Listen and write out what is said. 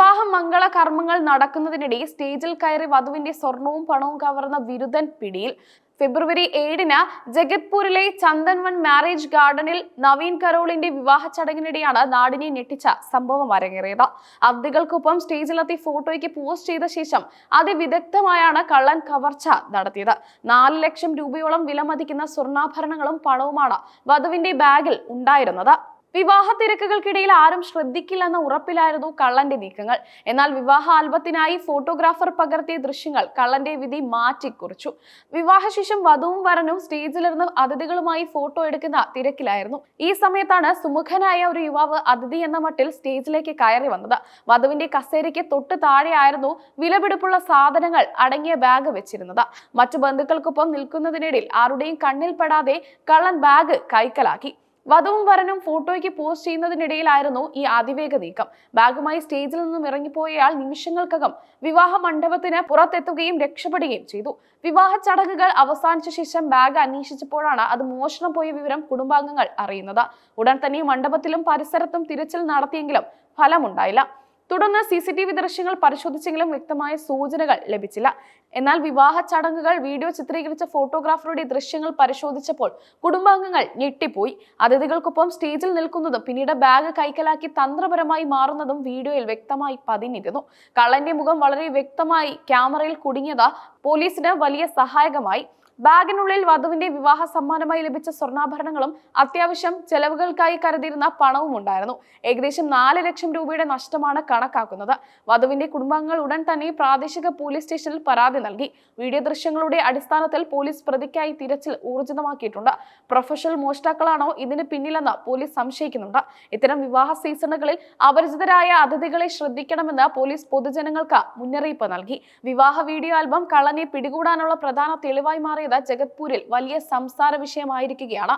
വിവാഹ മംഗള കർമ്മങ്ങൾ നടക്കുന്നതിനിടെ സ്റ്റേജിൽ കയറി വധുവിന്റെ സ്വർണവും പണവും കവർന്ന വിരുദ്ധൻ പിടിയിൽ. ഫെബ്രുവരി ഏഴിന് ജഗത്പൂരിലെ ചന്ദൻവൻ മാരേജ് ഗാർഡനിൽ നവീൻ കരോളിന്റെ വിവാഹ ചടങ്ങിനിടെയാണ് നാടിനെ ഞെട്ടിച്ച സംഭവം അരങ്ങേറിയത്. അതിഥികൾക്കൊപ്പം സ്റ്റേജിലെത്തി ഫോട്ടോയ്ക്ക് പോസ്റ്റ് ചെയ്ത ശേഷം അതിവിദഗ്ധമായാണ് കള്ളൻ കവർച്ച നടത്തിയത്. നാല് ലക്ഷം രൂപയോളം വിലമതിക്കുന്ന സ്വർണാഭരണങ്ങളും പണവുമാണ് വധുവിന്റെ ബാഗിൽ ഉണ്ടായിരുന്നത്. വിവാഹ തിരക്കുകൾക്കിടയിൽ ആരും ശ്രദ്ധിക്കില്ലെന്ന ഉറപ്പിലായിരുന്നു കള്ളന്റെ നീക്കങ്ങൾ. എന്നാൽ വിവാഹ ആൽബത്തിനായി ഫോട്ടോഗ്രാഫർ പകർത്തിയ ദൃശ്യങ്ങൾ കള്ളന്റെ വിധി മാറ്റിക്കുറിച്ചു. വിവാഹശേഷം വധുവും വരനും സ്റ്റേജിലിരുന്ന് അതിഥികളുമായി ഫോട്ടോ എടുക്കുന്ന തിരക്കിലായിരുന്നു. ഈ സമയത്താണ് സുമുഖനായ ഒരു യുവാവ് അതിഥി എന്ന മട്ടിൽ സ്റ്റേജിലേക്ക് കയറി വന്നത്. വധുവിന്റെ കസേരയ്ക്ക് തൊട്ട് താഴെയായിരുന്നു വിലപിടിപ്പുള്ള സാധനങ്ങൾ അടങ്ങിയ ബാഗ് വെച്ചിരുന്നത്. മറ്റു ബന്ധുക്കൾക്കൊപ്പം നിൽക്കുന്നതിനിടയിൽ ആരുടെയും കണ്ണിൽപ്പെടാതെ കള്ളൻ ബാഗ് കൈക്കലാക്കി. വധുവും വരനും ഫോട്ടോയ്ക്ക് പോസ്റ്റ് ചെയ്യുന്നതിനിടയിലായിരുന്നു ഈ അതിവേഗ നീക്കം. ബാഗുമായി സ്റ്റേജിൽ നിന്നും ഇറങ്ങിപ്പോയയാൾ നിമിഷങ്ങൾക്കകം വിവാഹ മണ്ഡപത്തിന് പുറത്തെത്തുകയും രക്ഷപ്പെടുകയും ചെയ്തു. വിവാഹ ചടങ്ങുകൾ അവസാനിച്ച ശേഷം ബാഗ് അന്വേഷിച്ചപ്പോഴാണ് അത് മോഷണം പോയ വിവരം കുടുംബാംഗങ്ങൾ അറിയുന്നത്. ഉടൻ തന്നെ മണ്ഡപത്തിലും പരിസരത്തും തിരച്ചിൽ നടത്തിയെങ്കിലും ഫലമുണ്ടായില്ല. തുടർന്ന് സി സി ടി വി ദൃശ്യങ്ങൾ പരിശോധിച്ചെങ്കിലും വ്യക്തമായ സൂചനകൾ ലഭിച്ചില്ല. എന്നാൽ വിവാഹ ചടങ്ങുകൾ വീഡിയോ ചിത്രീകരിച്ച ഫോട്ടോഗ്രാഫറുടെ ദൃശ്യങ്ങൾ പരിശോധിച്ചപ്പോൾ കുടുംബാംഗങ്ങൾ ഞെട്ടിപ്പോയി. അതിഥികൾക്കൊപ്പം സ്റ്റേജിൽ നിൽക്കുന്നതും പിന്നീട് ബാഗ് കൈക്കലാക്കി തന്ത്രപരമായി മാറുന്നതും വീഡിയോയിൽ വ്യക്തമായി പതിഞ്ഞിരുന്നു. കള്ളന്റെ മുഖം വളരെ വ്യക്തമായി ക്യാമറയിൽ കുടുങ്ങിയത് പോലീസിന് വലിയ സഹായകമായി. ബാഗിനുള്ളിൽ വധുവിന്റെ വിവാഹ സമ്മാനമായി ലഭിച്ച സ്വർണാഭരണങ്ങളും അത്യാവശ്യം ചെലവുകൾക്കായി കരുതിയിരുന്ന പണവും ഉണ്ടായിരുന്നു. ഏകദേശം നാല് ലക്ഷം രൂപയുടെ നഷ്ടമാണ് കണക്കാക്കുന്നത്. വധുവിന്റെ കുടുംബാംഗങ്ങൾ ഉടൻ തന്നെ പ്രാദേശിക പോലീസ് സ്റ്റേഷനിൽ പരാതി നൽകി. വീഡിയോ ദൃശ്യങ്ങളുടെ അടിസ്ഥാനത്തിൽ പോലീസ് പ്രതിക്കായി തിരച്ചിൽ ഊർജിതമാക്കിയിട്ടുണ്ട്. പ്രൊഫഷണൽ മോഷ്ടാക്കളാണോ ഇതിന് പിന്നിലെന്ന് പോലീസ് സംശയിക്കുന്നുണ്ട്. ഇത്തരം വിവാഹ സീസണുകളിൽ അപരിചിതരായ അതിഥികളെ ശ്രദ്ധിക്കണമെന്ന് പോലീസ് പൊതുജനങ്ങൾക്ക് മുന്നറിയിപ്പ് നൽകി. വിവാഹ വീഡിയോ ആൽബം കള്ളനെ പിടികൂടാനുള്ള പ്രധാന തെളിവായി മാറിയത് ജഗത്പൂരിൽ വലിയ സംസാര വിഷയമായിരിക്കുകയാണ്.